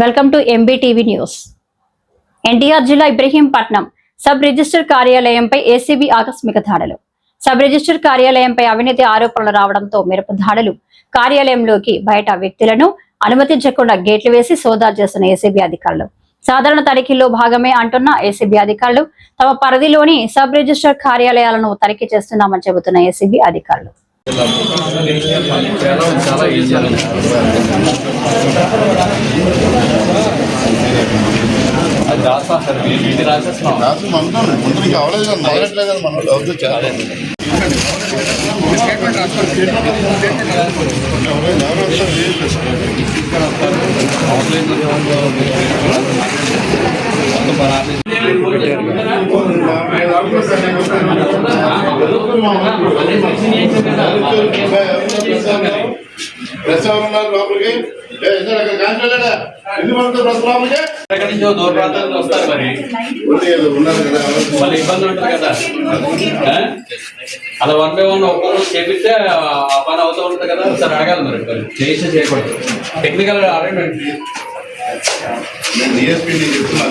Welcome to MBTV news NTR జిల్లా Ibrahimpatnam sub register కార్యాలయంపై ACB ఆకస్మిక దాడులు. సబ్ రిజిస్టర్ కార్యాలయంపై అవినీతి ఆరోపణలు రావడంతో మెరుపు దాడులు. కార్యాలయంలోకి బయట వ్యక్తులను అనుమతించకుండా గేట్లు వేసి సోదాలు చేస్తున్న ఏసీబీ అధికారులు. సాధారణ తనిఖీల్లో భాగమే అంటున్న ఏసీబీ అధికారులు తమ పరిధిలోని సబ్ రిజిస్టర్ కార్యాలయాలను తనిఖీ చేస్తున్నామని చెబుతున్న ఏసీబీ అధికారులు. రాస్తా సార్ ఇది రాసేస్తున్నాం రాత్రి మనతో ముందు నీకు అవ్వలేదు కదా మొదలట్లేదు కదా మనం డబ్బులు చాలా ప్రెస్ ఎవరు ఉన్నారు లోపలికి. ఏ, ఎక్కడి నుంచో దూర ప్రాంతాల వస్తారు మరి. మళ్ళీ ఇబ్బంది ఉంటుంది కదా? అలా వన్ బై వన్ ఒక్కొక్కరు చేపిస్తే ఆ పని అవుతూ ఉంటుంది కదా సార్ అడగాలి మరి. చేస్తే చేయకూడదు. టెక్నికల్ అరేంజ్మెంట్ డిఎస్పీ చెప్తున్నా